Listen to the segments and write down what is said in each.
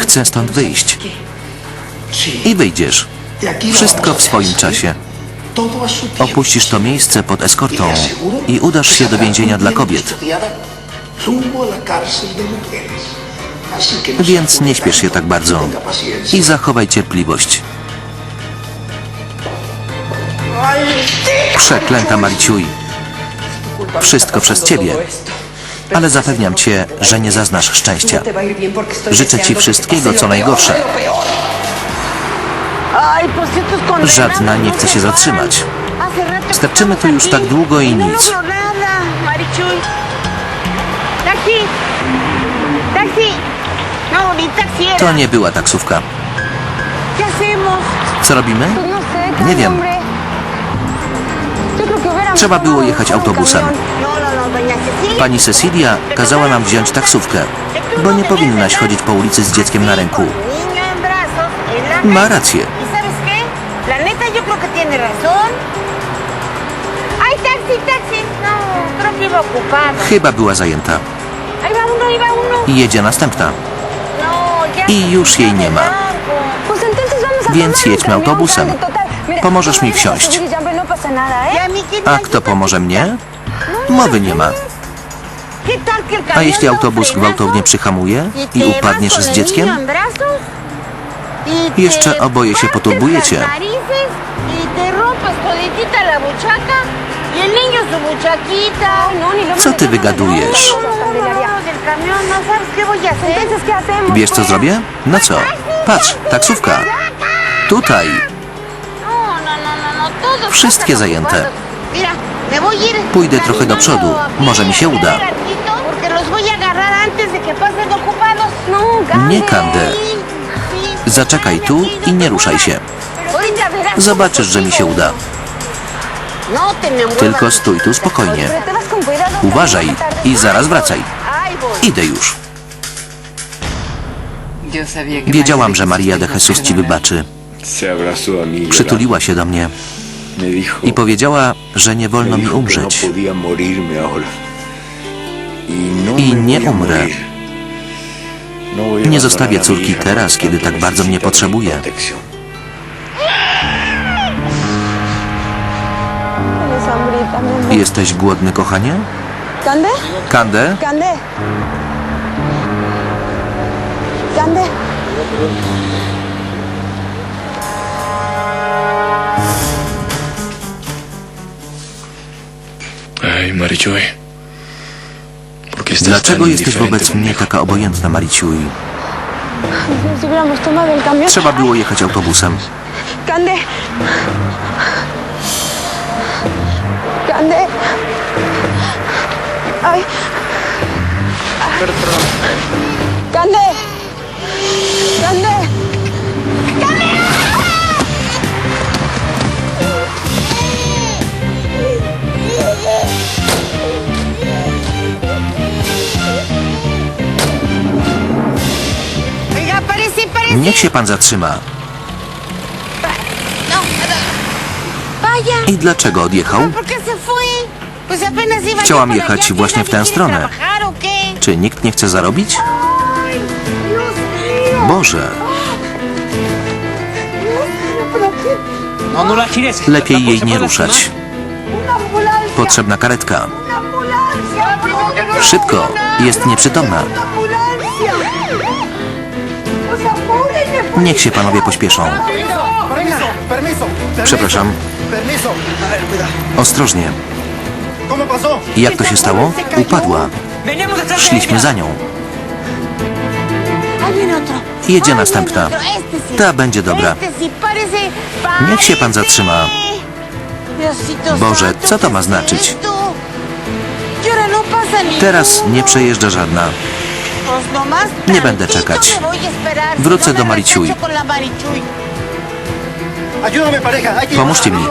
Chcę stąd wyjść. I wyjdziesz. Wszystko w swoim czasie. Opuścisz to miejsce pod eskortą i udasz się do więzienia dla kobiet. Więc nie śpiesz się tak bardzo i zachowaj cierpliwość. Przeklęta Mariciuj. Wszystko przez ciebie. Ale zapewniam cię, że nie zaznasz szczęścia. Życzę ci wszystkiego, co najgorsze. Żadna nie chce się zatrzymać. Sterczymy tu już tak długo i nic. To nie była taksówka. Co robimy? Nie wiem. Trzeba było jechać autobusem. Pani Cecilia kazała nam wziąć taksówkę, bo nie powinnaś chodzić po ulicy z dzieckiem na ręku. Ma rację. Chyba była zajęta. I jedzie następna. I już jej nie ma. Więc jedźmy autobusem. Pomożesz mi wsiąść. Y no ¿eh? ¿Y a kto pomoże mnie? Mowy nie ma. ¿Qué tal que el A jeśli autobus gwałtownie przyhamuje y i upadniesz z dzieckiem? Y Jeszcze oboje się poturbujecie. Y y no, Co ty wygadujesz? no, no, no, no, No, no, no. Wiesz co zrobię? No co? Patrz, taksówka. Tutaj. Wszystkie zajęte. Pójdę trochę do przodu. Może mi się uda. No. Nie kandę. Zaczekaj tu i nie ruszaj się. Zobaczysz, że mi się uda. No. Tylko stój tu spokojnie. Uważaj i zaraz wracaj. Idę już. Wiedziałam, że Maria de Jesus ci wybaczy. Przytuliła się do mnie i powiedziała, że nie wolno mi umrzeć. I nie umrę. Nie zostawię córki teraz, kiedy tak bardzo mnie potrzebuje. Jesteś głodny, kochanie? ¿Cande? Kandę? ¿Cande? ¿Cande? Dlaczego jesteś wobec mnie taka obojętna, Mariciuj? Trzeba było jechać autobusem. Cande. Cande. Ay. Cande. Niech się pan zatrzyma. I dlaczego odjechał? Chciałam jechać właśnie ¿que w tę stronę. Czy nikt nie chce zarobić? Boże, lepiej jej nie ruszać. Potrzebna karetka. Szybko, jest nieprzytomna. Niech się panowie pośpieszą. Przepraszam, ostrożnie. Jak to się stało? Upadła. Szliśmy za nią. Jedzie następna. Ta będzie dobra. Niech się pan zatrzyma. Boże, co to ma ¿qué es znaczyć? Teraz nie przejeżdża żadna. Nie będę czekać. Wrócę do que Pomóżcie mi.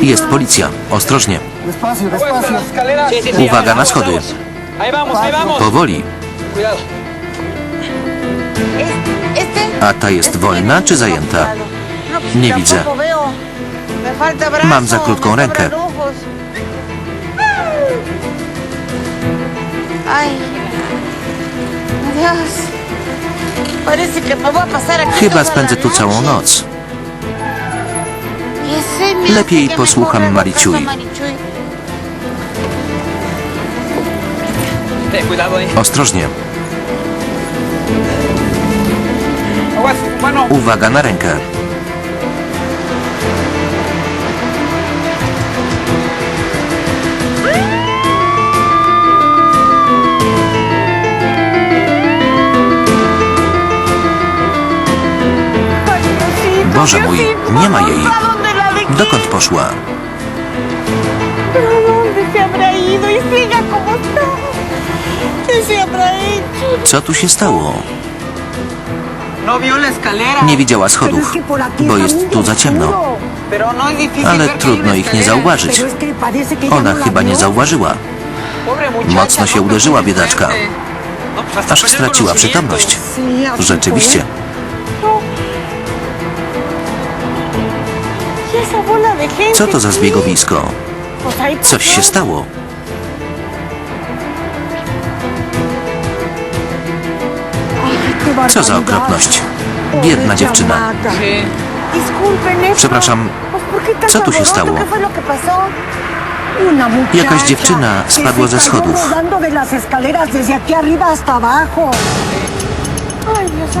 Jest policja. Ostrożnie. Uwaga na schody. Powoli. A ta jest wolna czy zajęta? Nie widzę. Mam za krótką rękę. Ay. Dios. Parece que me voy a pasar aquí Chyba spędzę tu całą noc. Y Lepiej posłucham cuidado ahí. Ostrożnie. Uwaga na rękę. Boże mój, nie ma jej. Dokąd poszła? Co tu się stało? Nie widziała schodów, bo jest tu za ciemno. No Ale trudno ich nie zauważyć. Ona chyba nie zauważyła. Mocno się uderzyła, biedaczka. Aż straciła przytomność. Rzeczywiście. Co to za zbiegowisko? Coś się stało. Co za okropność. Biedna dziewczyna. Przepraszam, Pues, ¿por qué tanto co tu się alboroto? stało? Jakaś dziewczyna spadła ze schodów.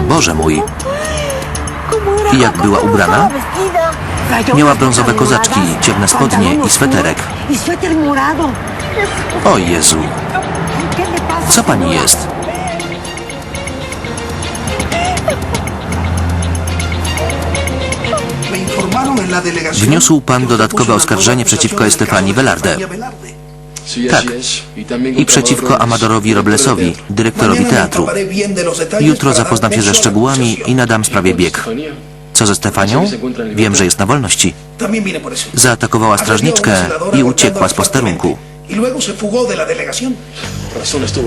Boże mój. I jak była ¿Cómo ubrana? Miała brązowe kozaczki, ciemne spodnie i sweterek. O Jezu, ¿Qué le pasa, co pani jest? Wniósł pan dodatkowe oskarżenie przeciwko Estefanii Velarde. Tak. I przeciwko Amadorowi Roblesowi, dyrektorowi teatru. Jutro zapoznam się ze szczegółami i nadam sprawie bieg. Co ze Stefanią? Wiem, że jest na wolności. Zaatakowała strażniczkę i uciekła z posterunku. Y.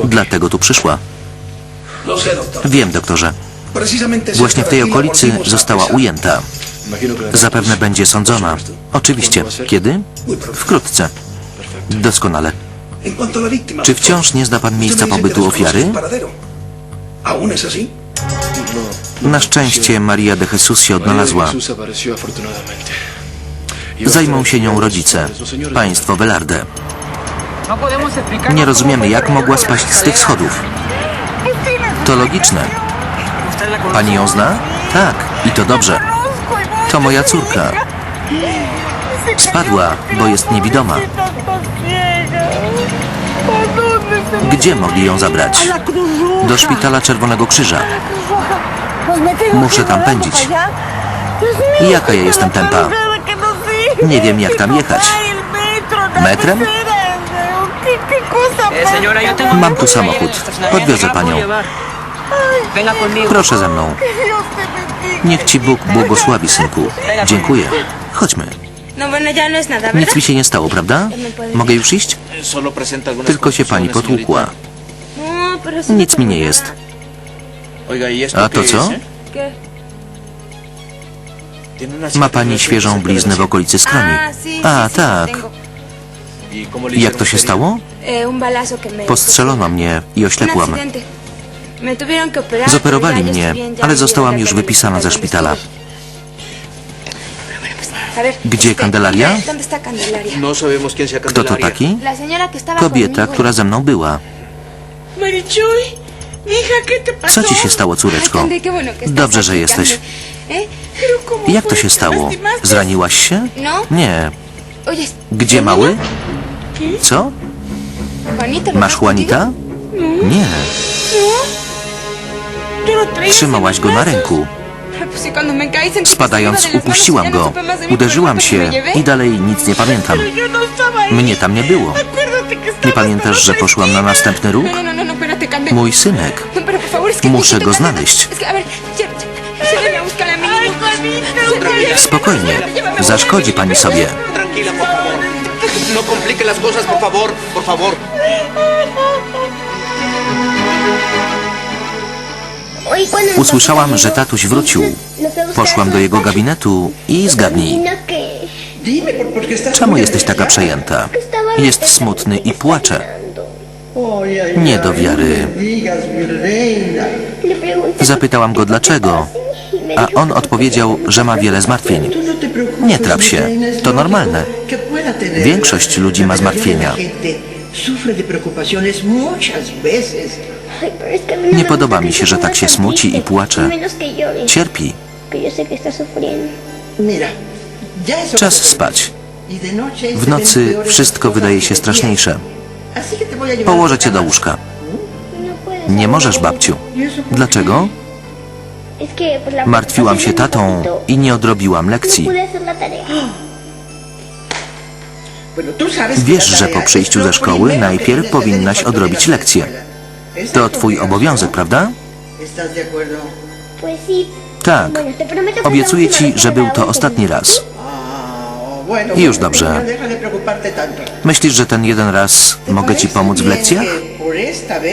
Dlatego tu przyszła. Wiem, doktorze. Właśnie w tej okolicy została ujęta. Zapewne będzie sądzona. Oczywiście. Kiedy? Wkrótce. Doskonale. Czy wciąż nie zna pan miejsca pobytu ofiary? su paradero. ¿Aún es así? Na szczęście Maria de Jesus się odnalazła. Y Zajmą się nią rodzice, państwo Velarde. No Nie rozumiemy, jak mogła spaść z tych schodów. To logiczne. Pani ją zna? Tak, i to dobrze. To moja córka. Spadła, bo jest niewidoma. Gdzie mogli ją zabrać? Do szpitala Czerwonego Krzyża. Muszę tam pędzić. jaka ja jestem tempa? Nie wiem, jak tam jechać. ¿Metrem? cera, ¿Qué, qué cosa Eh, más señora, yo tengo Mam tu samochód. Podwiozę panią. Proszę ze mną. Niech ci Bóg błogosławi, synku. Dziękuję. Chodźmy. No no Nic mi się nie stało, prawda? Mogę już iść? Tylko się pani potłukła. No, Nic mi nie jest. ¿y A to co? eh? Ma pani świeżą bliznę w okolicy skroni. Ah, A, tak. ¿Y Jak to się stało? Eh. Postrzelono mnie i oślepłam. Zoperowali mnie, ale zostałam już wypisana ze szpitala. Quién sea Kto to taki? Kobieta, która ze mną była. Co ci się stało, córeczko? Dobrze, że jesteś. ¿Eh? Pero ¿cómo Jak to się ¿Te stało? Zraniłaś się? No. Nie. Gdzie ¿el mały? Co? Juanita, ¿lo Masz Juanita? Nie. Lo traía Trzymałaś go na ręku. Spadając, upuściłam go. Uderzyłam się i dalej nic nie pamiętam. Mnie tam nie było. Nie pamiętasz, że poszłam na następny Cande. Mój synek. Muszę go znaleźć. Spokojnie. Zaszkodzi pani sobie. No complique las cosas, por favor, por favor. Usłyszałam, że tatuś wrócił. Poszłam do jego gabinetu i zgadnij. Dime, ¿por, por qué estás Czemu jesteś taka przejęta? Jest smutny i płacze. Nie do wiary. Zapytałam go dlaczego, a on odpowiedział, że ma wiele zmartwień. Nie trap się, to normalne. Większość ludzi ma zmartwienia. Nie podoba mi się, że tak się smuci i płacze. Cierpi. Czas spać. W nocy wszystko wydaje się straszniejsze. Położę cię do łóżka. Nie możesz, babciu. Dlaczego? Martwiłam się tatą i nie odrobiłam lekcji. Wiesz, że po przyjściu ze szkoły najpierw powinnaś odrobić lekcję. To twój obowiązek, prawda? Tak. Obiecuję ci, że był to ostatni raz. I już dobrze. Myślisz, że ten jeden raz mogę ci pomóc w lekcjach?